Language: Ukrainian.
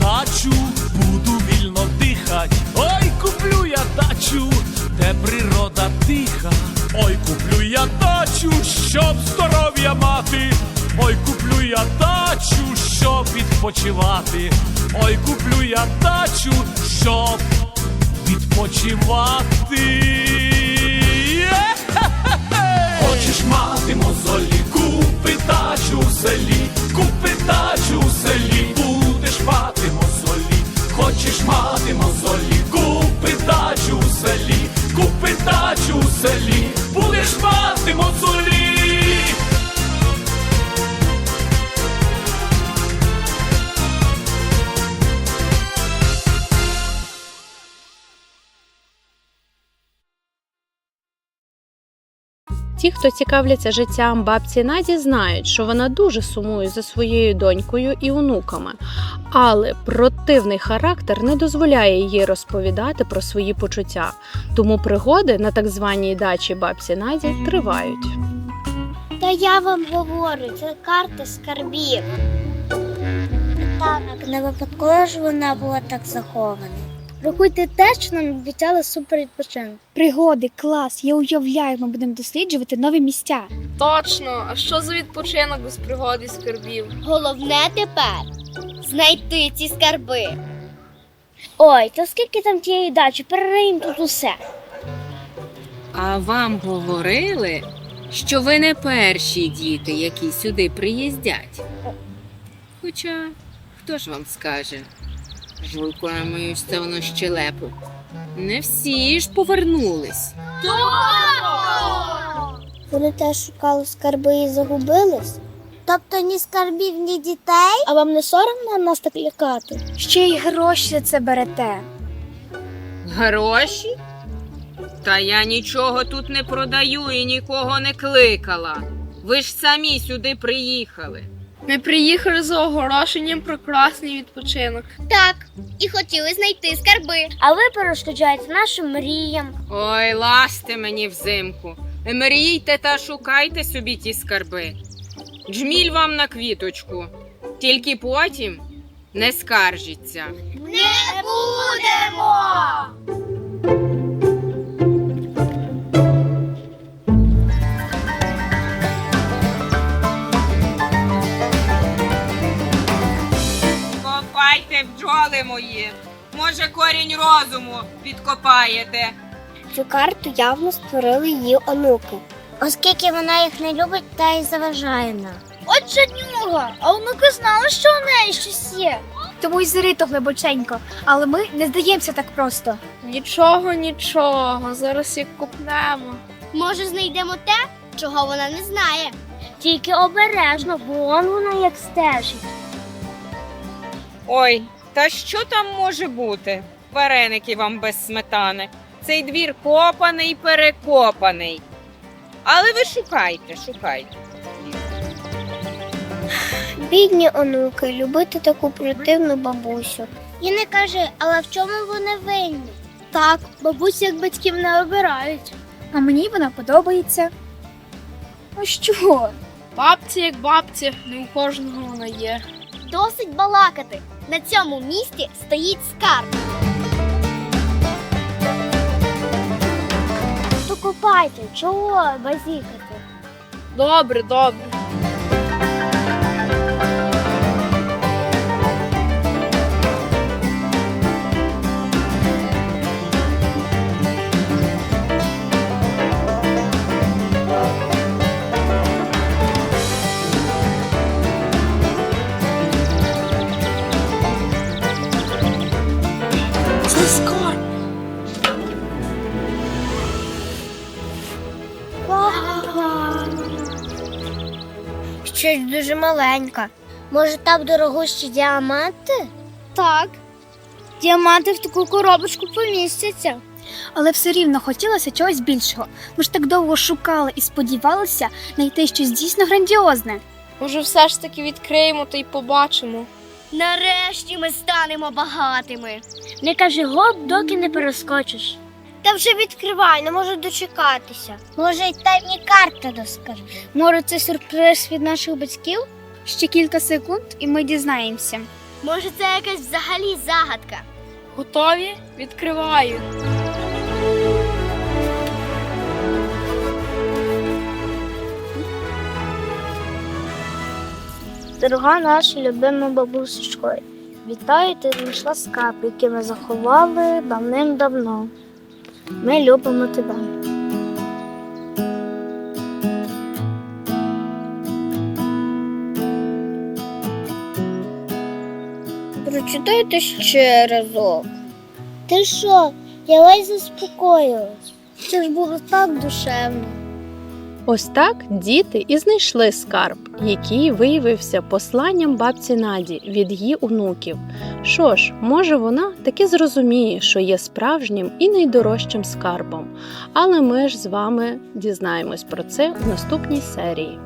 дачу, буду вільно дихать. Ой, куплю я дачу, де природа тиха. Ой, куплю я дачу, щоб здоров'я мати. Ой, куплю я дачу, щоб відпочивати. Ой, куплю я дачу, щоб відпочивати. Хочеш мати купи дачу у селі, купи дачу у селі, будеш мати мозолі. Ті, хто цікавляться життям бабці Наді, знають, що вона дуже сумує за своєю донькою і онуками, але противний характер не дозволяє їй розповідати про свої почуття. Тому пригоди на так званій дачі бабці Наді тривають. Та я вам говорю, це карта скарбів. Так, не випадково ж вона була так захована. Рахуйте те, що нам обіцяли супер відпочинок. Пригоди, клас. Я уявляю, ми будемо досліджувати нові місця. Точно, а що за відпочинок без пригод і скарбів? Головне тепер знайти ці скарби. Ой, то скільки там тієї дачі, перериємо тут усе. А вам говорили, що ви не перші діти, які сюди приїздять. Хоча, хто ж вам скаже? Жуйкою мою ставну щелепу. Не всі ж повернулись. Вони теж шукали скарби і загубились. Тобто ні скарбів, ні дітей. А вам не соромно нас так лякати? Ще й гроші за це берете. Гроші? Та я нічого тут не продаю і нікого не кликала. Ви ж самі сюди приїхали. Ми приїхали за оголошенням про класний відпочинок. Так, і хотіли знайти скарби. А ви перешкоджаєте нашим мріям. Ой, ласте мені взимку. Мрійте та шукайте собі ті скарби. Джміль вам на квіточку. Тільки потім не скаржіться. Не будемо! Копайте бджоли мої. Може, корінь розуму відкопаєте. Цю карту явно створили її онуки. Оскільки вона їх не любить та й заважає нам. От жаднюга, а онуки знали, що у неї щось є. Тому й зарито глибоченько, але ми не здаємося так просто. Нічого, нічого, зараз як купнемо. Може, знайдемо те, чого вона не знає. Тільки обережно, бо он вона як стежить. Ой, та що там може бути? Вареники вам без сметани. Цей двір копаний, перекопаний. Але ви шукайте, шукайте. Бідні онуки, любити таку противну бабусю. І не кажи, але в чому вони винні? Так, бабусі як батьків не обирають. А мені вона подобається. А що? Бабці як бабці, не у кожного вона є. Досить балакати. На цьому місці стоїть скарб. То чого базікати? Добре, добре. Щось дуже маленька. Може, там дорогущі діаманти? Так. Діаманти в таку коробочку помістяться. Але все рівно хотілося чогось більшого. Ми ж так довго шукали і сподівалися знайти щось дійсно грандіозне. Може, все ж таки відкриємо та й побачимо. Нарешті ми станемо багатими. Не кажи гоп, доки не перескочиш. Та вже відкривай, не можу дочекатися. Може, й тайні карти доскажу. Може, це сюрприз від наших батьків? Ще кілька секунд, і ми дізнаємося. Може, це якась взагалі загадка? Готові? Відкриваю. Дорога наша любима бабусечко, вітаю, ти знайшла скарб, який ми заховали давним-давно. Ми любимо тебе. Прочитайте ще разок. Ти що? Я ледь заспокоїлась. Це ж було так душевно. Ось так діти і знайшли скарб, який виявився посланням бабці Наді від її онуків. Що ж, може вона таки зрозуміє, що є справжнім і найдорожчим скарбом. Але ми ж з вами дізнаємось про це в наступній серії.